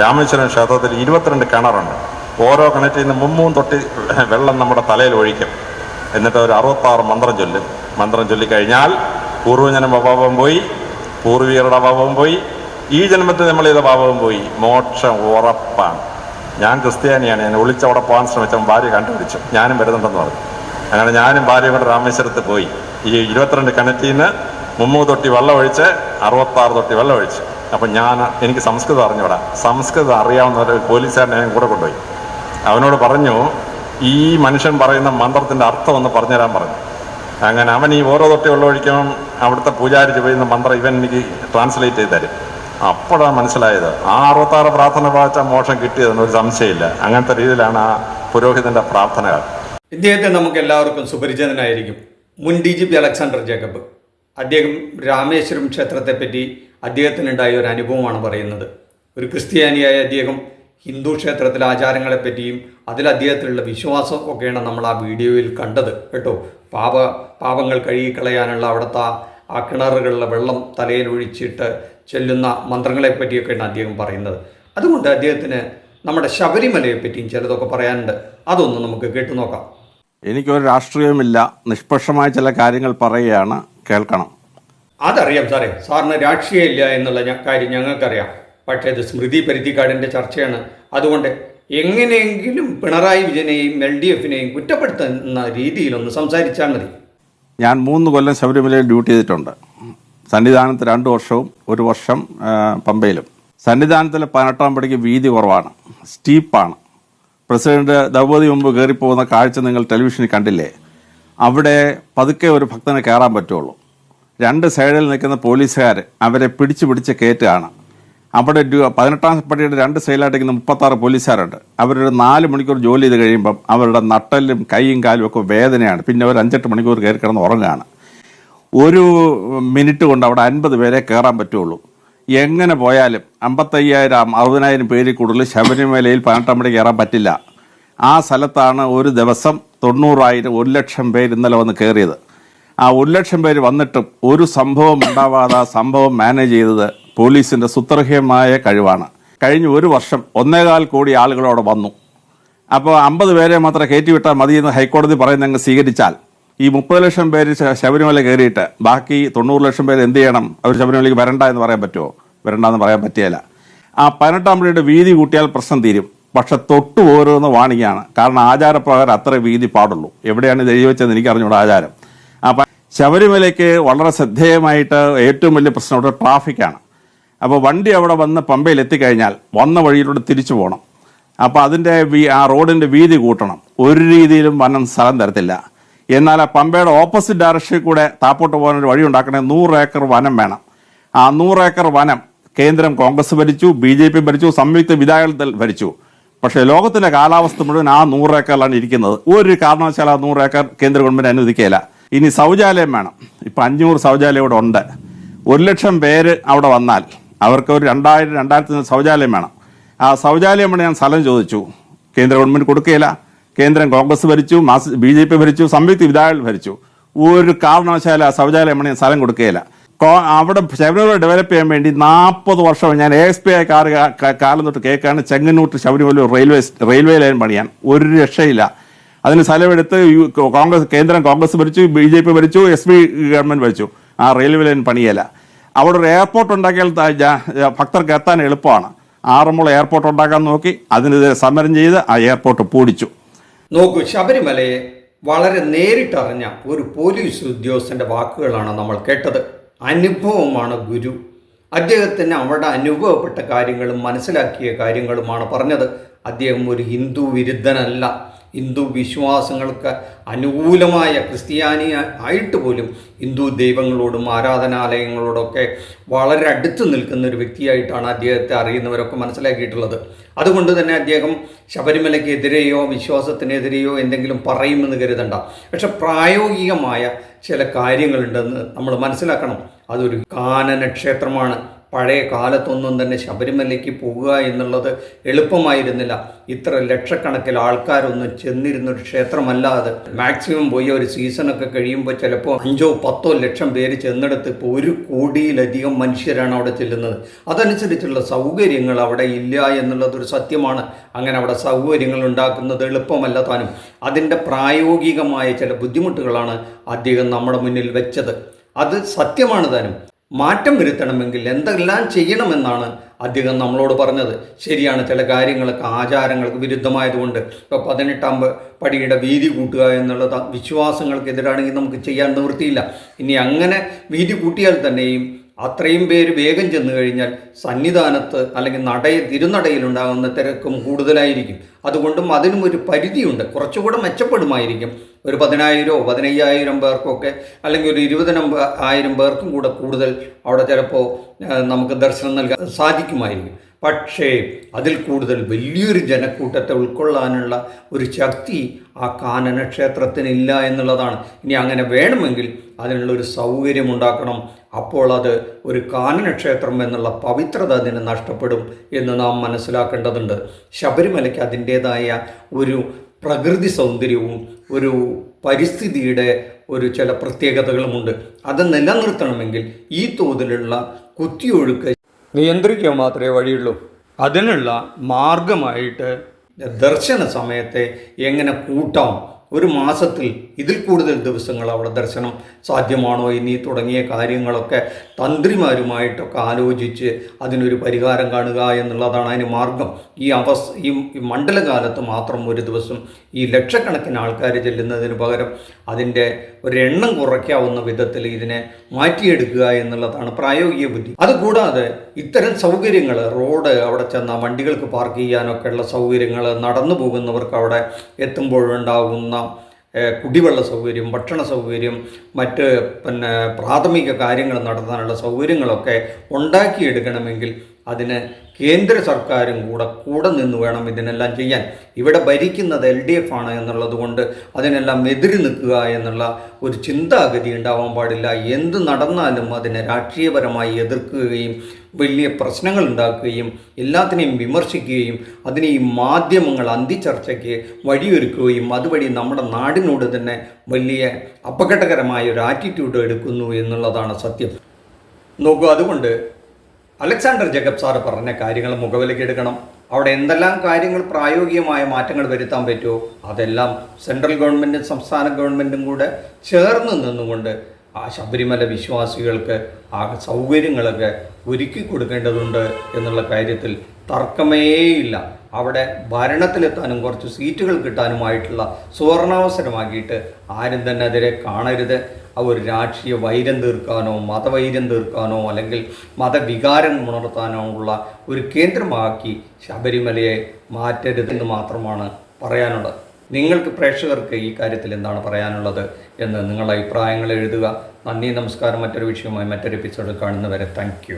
രാമേശ്വരം ക്ഷേത്രത്തിൽ ഇരുപത്തിരണ്ട് കിണറുണ്ട്. ഓരോ കിണറ്റിൽ നിന്ന് മുമ്മൂന്ന് തൊട്ടി വെള്ളം നമ്മുടെ തലയിൽ ഒഴിക്കും. എന്നിട്ട് ഒരു അറുപത്താറ് മന്ത്രം ചൊല്ലും. മന്ത്രം ചൊല്ലിക്കഴിഞ്ഞാൽ പൂർവജനം അഭാവം പോയി പൂർവികരുടെ അഭാവം പോയി ഈ ജന്മത്തിൽ നമ്മൾ ചെയ്ത പാപവും പോയി. മോക്ഷം ഉറപ്പാണ്. ഞാൻ ക്രിസ്ത്യാനിയാണ്. ഞാൻ ഒളിച്ചവിടെ പോകാൻ ശ്രമിച്ചവൻ ഭാര്യ കണ്ടുപിടിച്ചു. ഞാനും വരുന്നുണ്ടെന്ന് പറഞ്ഞു. അങ്ങനെ ഞാനും ഭാര്യ കൂടെ രാമേശ്വരത്ത് പോയി. ഈ ഇരുപത്തിരണ്ട് കിണറ്റിൽ നിന്ന് മുമ്മൂന്ന് തൊട്ടി വെള്ളം ഒഴിച്ച് അറുപത്താറ് തൊട്ടി വെള്ളം അപ്പം ഞാൻ എനിക്ക് സംസ്കൃതം അറിഞ്ഞൂടാ. സംസ്കൃതം അറിയാവുന്ന ഒരു പോലീസുകാരനെ ഞാൻ കൂടെ കൊണ്ടുപോയി. അവനോട് പറഞ്ഞു ഈ മനുഷ്യൻ പറയുന്ന മന്ത്രത്തിന്റെ അർത്ഥം ഒന്ന് പറഞ്ഞുതരാൻ പറഞ്ഞു. അങ്ങനെ അവൻ ഈ ഓരോ തൊട്ടി വെള്ളം ഒഴിക്കണം അവിടുത്തെ പൂജാരി ചെയ്യുന്ന മന്ത്രം ഇവൻ എനിക്ക് ട്രാൻസ്ലേറ്റ് ചെയ്ത് തരും. അപ്പോഴാണ് മനസ്സിലായത് ആ അറുപത്താറ് പ്രാർത്ഥന വായിച്ച മോക്ഷം കിട്ടിയതെന്ന് ഒരു സംശയമില്ല. അങ്ങനത്തെ രീതിയിലാണ് ആ പുരോഹിതന്റെ പ്രാർത്ഥനകൾ ഇദ്ദേഹത്തെ നമുക്ക് എല്ലാവർക്കും സുപരിചിതനായിരിക്കും മുൻ D G P Alexander Jacob. അദ്ദേഹം രാമേശ്വരം ക്ഷേത്രത്തെപ്പറ്റി അദ്ദേഹത്തിനുണ്ടായ ഒരു അനുഭവമാണ് പറയുന്നത്. ഒരു ക്രിസ്ത്യാനിയായ അദ്ദേഹം ഹിന്ദു ക്ഷേത്രത്തിലെ ആചാരങ്ങളെപ്പറ്റിയും അതിൽ അദ്ദേഹത്തിലുള്ള വിശ്വാസം ഒക്കെയാണ് നമ്മൾ ആ വീഡിയോയിൽ കണ്ടത് കേട്ടോ. പാപ പാപങ്ങൾ കഴുകിക്കളയാനുള്ള അവിടുത്തെ ആ- കിണറുകളിലെ വെള്ളം തലയിൽ ഒഴിച്ചിട്ട് ചെല്ലുന്ന മന്ത്രങ്ങളെപ്പറ്റിയൊക്കെയാണ് അദ്ദേഹം പറയുന്നത്. അതുകൊണ്ട് അദ്ദേഹത്തിന് നമ്മുടെ ശബരിമലയെ പറ്റിയും ചിലതൊക്കെ പറയാനുണ്ട്. അതൊന്ന് നമുക്ക് കേട്ടു നോക്കാം. എനിക്കൊരു രാഷ്ട്രീയവുമില്ല. നിഷ്പക്ഷമായ ചില കാര്യങ്ങൾ പറയുകയാണ് കേൾക്കണം. അതറിയാം സാറേ. സാറിന് രാഷ്ട്രീയമില്ല എന്നുള്ള കാര്യം ഞങ്ങൾക്കറിയാം. പക്ഷേ ഇത് സ്മൃതി പരിധിക്കാടിന്റെ ചർച്ചയാണ്. അതുകൊണ്ട് എങ്ങനെയെങ്കിലും പിണറായി വിജയനെയും എൽ ഡി എഫിനെയും കുറ്റപ്പെടുത്തുന്ന രീതിയിലൊന്ന് സംസാരിച്ചാൽ മതി. ഞാൻ മൂന്ന് കൊല്ലം ശബരിമലയിൽ ഡ്യൂട്ടി ചെയ്തിട്ടുണ്ട്. സന്നിധാനത്ത് രണ്ട് വർഷവും ഒരു വർഷം പമ്പയിലും. സന്നിധാനത്തിലെ പതിനെട്ടാം പടിക്ക് വീതി കുറവാണ്. സ്റ്റീപ്പാണ്. പ്രസിഡന്റ് ദ്രൗപദി മുമ്പ് കയറിപ്പോകുന്ന കാഴ്ച നിങ്ങൾ ടെലിവിഷനിൽ കണ്ടില്ലേ? അവിടെ പതുക്കെ ഒരു ഭക്തനെ കയറാൻ പറ്റുള്ളൂ. രണ്ട് സൈഡിൽ നിൽക്കുന്ന പോലീസുകാർ അവരെ പിടിച്ചു പിടിച്ച് കയറ്റുകയാണ്. അവിടെ പതിനെട്ടാം പടിയുടെ രണ്ട് സൈഡിലായിട്ട് നിൽക്കുന്ന മുപ്പത്താറ് പോലീസുകാരുണ്ട്. അവരൊരു നാല് മണിക്കൂർ ജോലി ചെയ്ത് കഴിയുമ്പം അവരുടെ നട്ടലും കൈയും കാലും ഒക്കെ വേദനയാണ്. പിന്നെ അവർ അഞ്ചെട്ട് മണിക്കൂർ കയറി കിടന്ന് ഉറങ്ങുകയാണ് ഒരു മിനിറ്റ് കൊണ്ട് അവിടെ അൻപത് പേരെ കയറാൻ പറ്റുള്ളൂ. എങ്ങനെ പോയാലും അമ്പത്തയ്യായിരം അറുപതിനായിരം പേരിൽ കൂടുതൽ ശബരിമലയിൽ പതിനെട്ടാം പടി കയറാൻ പറ്റില്ല. ആ സ്ഥലത്താണ് ഒരു ദിവസം തൊണ്ണൂറായിരം ഒരു ലക്ഷം പേര് ഇന്നലെ വന്ന് കയറിയത്. ആ ഒരു ലക്ഷം പേര് വന്നിട്ടും ഒരു സംഭവം ഉണ്ടാവാതെ ആ സംഭവം മാനേജ് ചെയ്തത് പോലീസിന്റെ സുത്രഹ്യമായ കഴിവാണ്. കഴിഞ്ഞ ഒരു വർഷം ഒന്നേകാൽ കോടി ആളുകളോട് വന്നു. അപ്പോൾ അമ്പത് പേരെ മാത്രം കയറ്റിവിട്ടാൽ മതി എന്ന് ഹൈക്കോടതി പറയുന്ന അങ്ങ് സ്വീകരിച്ചാൽ ഈ മുപ്പത് ലക്ഷം പേര് ശബരിമല കയറിയിട്ട് ബാക്കി തൊണ്ണൂറ് ലക്ഷം പേര് എന്ത് ചെയ്യണം? അവർ ശബരിമലയ്ക്ക് വരണ്ട എന്ന് പറയാൻ പറ്റുമോ? വരണ്ടെന്ന് പറയാൻ പറ്റിയല്ല ആ പതിനെട്ടാം പടിയുടെ വീതി കൂട്ടിയാൽ പ്രശ്നം തീരും. പക്ഷെ തൊട്ടു ഓരോന്ന് വാണിങ്ങാണ് കാരണം ആചാരപ്രകാരം അത്ര വീതി പാടുള്ളൂ. എവിടെയാണ് ഇത് എഴുതി വെച്ചതെന്ന് എനിക്ക് അറിഞ്ഞൂടാ ആചാരം. അപ്പം ശബരിമലയ്ക്ക് വളരെ ശ്രദ്ധേയമായിട്ട് ഏറ്റവും വലിയ പ്രശ്നം അവിടെ ട്രാഫിക്കാണ്. അപ്പോൾ വണ്ടി അവിടെ വന്ന് പമ്പയിൽ എത്തിക്കഴിഞ്ഞാൽ വന്ന വഴിയിലൂടെ തിരിച്ചു പോകണം അപ്പോൾ അതിന്റെ ആ റോഡിന്റെ വീതി കൂട്ടണം. ഒരു രീതിയിലും വനം സ്ഥലം തരത്തില്ല. എന്നാൽ ആ പമ്പയുടെ ഓപ്പോസിറ്റ് ഡയറക്ഷനിൽ കൂടെ താപ്പോട്ട് പോകാൻ ഒരു വഴി ഉണ്ടാക്കണേ നൂറ് ഏക്കർ വനം വേണം. ആ നൂറ് ഏക്കർ വനം കേന്ദ്രം കോൺഗ്രസ് ഭരിച്ചു ബി ജെ പി ഭരിച്ചു സംയുക്ത വിധായകത്തിൽ ഭരിച്ചു. പക്ഷേ ലോകത്തിലെ കാലാവസ്ഥ മുഴുവൻ ആ നൂറ് ഏക്കറിലാണ് ഇരിക്കുന്നത്. ഒരു കാരണവശാൽ ആ നൂറ് ഏക്കർ കേന്ദ്ര ഗവൺമെന്റ് അനുവദിക്കുകയില്ല. ഇനി ശൗചാലയം വേണം. ഇപ്പം അഞ്ഞൂറ് ശൗചാലയം ഇവിടെ ഉണ്ട്. ഒരു ലക്ഷം പേര് അവിടെ വന്നാൽ അവർക്ക് ഒരു രണ്ടായിരം രണ്ടായിരത്തി ശൗചാലയം വേണം. ആ ശൗചാലയം വേണം ഞാൻ സ്ഥലം ചോദിച്ചു. കേന്ദ്ര ഗവൺമെന്റ് കൊടുക്കുകയില്ല കേന്ദ്രം കോൺഗ്രസ് ഭരിച്ചു മാസ് ബി ജെ പി ഭരിച്ചു സംയുക്ത വിധായകൾ ഭരിച്ചു. ഒരു കാരണവശാല ശൗചാലയം ഞാൻ സ്ഥലം കൊടുക്കുകയില്ല അവിടെ ശബരിമല ഡെവലപ്പ് ചെയ്യാൻ വേണ്ടി നാൽപ്പത് വർഷം ഞാൻ എ എസ് പി ആയ കാർ കാലം തൊട്ട് കേൾക്കാണ് Chengannur to Sabarimala railway railway line പണിയാൻ. ഒരു രക്ഷയില്ല. അതിന് സ്ഥലമെടുത്ത് കോൺഗ്രസ് കേന്ദ്രം കോൺഗ്രസ് ഭരിച്ചു ബി ജെ പി ഭരിച്ചു എസ് പി ഗവൺമെന്റ് ഭരിച്ചു. ആ റെയിൽവേ ലൈൻ പണിയല്ല അവിടെ ഒരു എയർപോർട്ട് ഉണ്ടാക്കിയാൽ ഭക്തർക്ക് എത്താൻ എളുപ്പമാണ്. ആറന്മുള എയർപോർട്ട് ഉണ്ടാക്കാൻ നോക്കി. അതിനെതിരെ സമരം ചെയ്ത് ആ എയർപോർട്ട് പൂടിച്ചു നോക്കൂ ശബരിമലയെ വളരെ നേരിട്ടറിഞ്ഞ ഒരു പോലീസ് ഉദ്യോഗസ്ഥന്റെ വാക്കുകളാണ് നമ്മൾ കേട്ടത്. അനുഭവമാണ് ഗുരു. അദ്ദേഹത്തിന് അവിടെ അനുഭവപ്പെട്ട കാര്യങ്ങളും മനസ്സിലാക്കിയ കാര്യങ്ങളുമാണ് പറഞ്ഞത്. അദ്ദേഹം ഒരു ഹിന്ദു വിരുദ്ധനല്ല. ഹിന്ദു വിശ്വാസങ്ങൾക്ക് അനുകൂലമായ ക്രിസ്ത്യാനി ആയിട്ട് പോലും ഹിന്ദു ദൈവങ്ങളോടും ആരാധനാലയങ്ങളോടൊക്കെ വളരെ അടുത്ത് നിൽക്കുന്ന ഒരു വ്യക്തിയായിട്ടാണ് അദ്ദേഹത്തെ അറിയുന്നവരൊക്കെ മനസ്സിലാക്കിയിട്ടുള്ളത്. അതുകൊണ്ട് തന്നെ അദ്ദേഹം ശബരിമലയ്ക്കെതിരെയോ വിശ്വാസത്തിനെതിരെയോ എന്തെങ്കിലും പറയുമെന്ന് കരുതണ്ട. പക്ഷെ പ്രായോഗികമായ ചില കാര്യങ്ങളുണ്ടെന്ന് നമ്മൾ മനസ്സിലാക്കണം. അതൊരു കാനന ക്ഷേത്രമാണ് പഴയ കാലത്തൊന്നും തന്നെ ശബരിമലയ്ക്ക് പോവുക എന്നുള്ളത് എളുപ്പമായിരുന്നില്ല. ഇത്ര ലക്ഷക്കണക്കിൽ ആൾക്കാരൊന്നും ചെന്നിരുന്നൊരു ക്ഷേത്രമല്ലാതെ മാക്സിമം പോയി ഒരു സീസണൊക്കെ കഴിയുമ്പോൾ ചിലപ്പോൾ അഞ്ചോ പത്തോ ലക്ഷം പേര് ചെന്നെടുത്ത് ഇപ്പോൾ ഒരു കോടിയിലധികം മനുഷ്യരാണ് അവിടെ ചെല്ലുന്നത്. അതനുസരിച്ചുള്ള സൗകര്യങ്ങൾ അവിടെ ഇല്ല എന്നുള്ളതൊരു സത്യമാണ്. അങ്ങനെ അവിടെ സൗകര്യങ്ങൾ ഉണ്ടാക്കുന്നത് എളുപ്പമല്ല താനും. അതിന്റെ പ്രായോഗികമായ ചില ബുദ്ധിമുട്ടുകളാണ് അദ്ദേഹം നമ്മുടെ മുന്നിൽ വെച്ചത്. അത് സത്യമാണ് താനും. മാറ്റം വരുത്തണമെങ്കിൽ എന്തെല്ലാം ചെയ്യണമെന്നാണ് അദ്ദേഹം നമ്മളോട് പറഞ്ഞത്. ശരിയാണ് ചില കാര്യങ്ങൾക്ക് ആചാരങ്ങൾക്ക് വിരുദ്ധമായതുകൊണ്ട് ഇപ്പോൾ പതിനെട്ടാം പടിയുടെ വീതി കൂട്ടുക എന്നുള്ളത് വിശ്വാസങ്ങൾക്കെതിരാണെങ്കിൽ നമുക്ക് ചെയ്യാൻ നിവൃത്തിയില്ല. ഇനി അങ്ങനെ വീതി കൂട്ടിയാൽ തന്നെയും അത്രയും പേര് വേഗം ചെന്നു കഴിഞ്ഞാൽ സന്നിധാനത്ത് അല്ലെങ്കിൽ നടയിൽ തിരുനടയിലുണ്ടാകുന്ന തിരക്കും കൂടുതലായിരിക്കും. അതുകൊണ്ടും അതിനും ഒരു പരിധിയുണ്ട്. കുറച്ചുകൂടെ മെച്ചപ്പെടുമായിരിക്കും. ഒരു പതിനായിരമോ പതിനയ്യായിരം പേർക്കൊക്കെ അല്ലെങ്കിൽ ഒരു ഇരുപതിനം ആയിരം പേർക്കും കൂടെ കൂടുതൽ അവിടെ ചിലപ്പോൾ നമുക്ക് ദർശനം നൽകാൻ സാധിക്കുമായിരിക്കും. പക്ഷേ അതിൽ കൂടുതൽ വലിയൊരു ജനക്കൂട്ടത്തെ ഉൾക്കൊള്ളാനുള്ള ഒരു ശക്തി ആ കാനന ക്ഷേത്രത്തിനില്ല എന്നുള്ളതാണ്. ഇനി അങ്ങനെ വേണമെങ്കിൽ അതിനുള്ള ഒരു സൗകര്യം ഉണ്ടാക്കണം. അപ്പോൾ അത് ഒരു കാനന ക്ഷേത്രം എന്നുള്ള പവിത്രത അതിന് നഷ്ടപ്പെടും എന്ന് നാം മനസ്സിലാക്കേണ്ടതുണ്ട്. ശബരിമലയ്ക്ക് അതിന്റേതായ ഒരു പ്രകൃതി സൗന്ദര്യവും ഒരു പരിസ്ഥിതിയുടെ ഒരു ചില പ്രത്യേകതകളുമുണ്ട്. അത് നിലനിർത്തണമെങ്കിൽ ഈ തോതിലുള്ള കുത്തിയൊഴുക്ക് നിയന്ത്രിക്കുക മാത്രമേ വഴിയുള്ളൂ. അതിനുള്ള മാർഗമായിട്ട് ദർശന സമയത്തെ എങ്ങനെ കൂട്ടാം? ഒരു മാസത്തിൽ ഇതിൽ കൂടുതൽ ദിവസങ്ങൾ അവിടെ ദർശനം സാധ്യമാണോ? ഇനി തുടങ്ങിയ കാര്യങ്ങളൊക്കെ തന്ത്രിമാരുമായിട്ടൊക്കെ ആലോചിച്ച് അതിനൊരു പരിഹാരം കാണുക എന്നുള്ളതാണ് അതിന് മാർഗം. ഈ അവസ് ഈ മണ്ഡലകാലത്ത് മാത്രം ഒരു ദിവസം ഈ ലക്ഷക്കണക്കിന് ആൾക്കാർ ചെല്ലുന്നതിന് പകരം അതിന്റെ ഒരെണ്ണം കുറയ്ക്കാവുന്ന വിധത്തിൽ ഇതിനെ മാറ്റിയെടുക്കുക എന്നുള്ളതാണ് പ്രായോഗിക ബുദ്ധി. അതുകൂടാതെ ഇത്തരം സൗകര്യങ്ങൾ റോഡ് അവിടെ ചെന്ന വണ്ടികൾക്ക് പാർക്ക് ചെയ്യാനൊക്കെയുള്ള സൗകര്യങ്ങൾ നടന്നു പോകുന്നവർക്ക് അവിടെ എത്തുമ്പോഴുണ്ടാകുന്ന കുടിവെള്ള സൗകര്യം ഭക്ഷണ സൗകര്യം മറ്റ് പിന്നെ പ്രാഥമിക കാര്യങ്ങൾ നടത്താനുള്ള സൗകര്യങ്ങളൊക്കെ ഉണ്ടാക്കിയെടുക്കണമെങ്കിൽ അതിന് കേന്ദ്ര സർക്കാരും കൂടെ കൂടെ നിന്ന് വേണം ഇതിനെല്ലാം ചെയ്യാൻ. ഇവിടെ ഭരിക്കുന്നത് എൽ ഡി എഫ് ആണ് എന്നുള്ളത് കൊണ്ട് അതിനെല്ലാം എതിരി നിൽക്കുക എന്നുള്ള ഒരു ചിന്താഗതി ഉണ്ടാവാൻ പാടില്ല. എന്ത് നടന്നാലും അതിനെ രാഷ്ട്രീയപരമായി എതിർക്കുകയും വലിയ പ്രശ്നങ്ങൾ ഉണ്ടാക്കുകയും എല്ലാത്തിനെയും വിമർശിക്കുകയും അതിനെ ഈ മാധ്യമങ്ങൾ അന്തിച്ചർച്ചയ്ക്ക് വഴിയൊരുക്കുകയും അതുവഴി നമ്മുടെ നാടിനോട് തന്നെ വലിയ അപകടകരമായ ഒരു ആറ്റിറ്റ്യൂഡ് എടുക്കുന്നു എന്നുള്ളതാണ് സത്യം. നോക്കൂ അതുകൊണ്ട് അലക്സാണ്ടർ ജേക്കബ് സാറ് പറഞ്ഞ കാര്യങ്ങൾ മുഖവിലേക്ക് എടുക്കണം. അവിടെ എന്തെല്ലാം കാര്യങ്ങൾ പ്രായോഗികമായ മാറ്റങ്ങൾ വരുത്താൻ പറ്റുമോ അതെല്ലാം സെൻട്രൽ ഗവൺമെന്റും സംസ്ഥാന ഗവൺമെന്റും കൂടെ ചേർന്ന് നിന്നുകൊണ്ട് ആ ശബരിമല വിശ്വാസികൾക്ക് ആ സൗകര്യങ്ങളൊക്കെ ഒരുക്കി കൊടുക്കേണ്ടതുണ്ട് എന്നുള്ള കാര്യത്തിൽ തർക്കമേയില്ല. അവിടെ ഭരണത്തിലെത്താനും കുറച്ച് സീറ്റുകൾ കിട്ടാനുമായിട്ടുള്ള സുവർണാവസരമാക്കിയിട്ട് ആരും തന്നെ അതിനെ കാണരുത്. ആ ഒരു രാഷ്ട്രീയ വൈരം തീർക്കാനോ മതവൈരം തീർക്കാനോ അല്ലെങ്കിൽ മതവികാരം ഉണർത്താനോ ഉള്ള ഒരു കേന്ദ്രമാക്കി ശബരിമലയെ മാറ്റരുതെന്ന് മാത്രമാണ് പറയാനുള്ളത്. നിങ്ങൾക്ക് പ്രേക്ഷകർക്ക് ഈ കാര്യത്തിൽ എന്താണ് പറയാനുള്ളത് എന്ന് നിങ്ങളുടെ അഭിപ്രായങ്ങൾ എഴുതുക. നന്ദി നമസ്കാരം. മറ്റൊരു വിഷയവുമായി മറ്റൊരു എപ്പിസോഡ് കാണുന്നവരെ താങ്ക്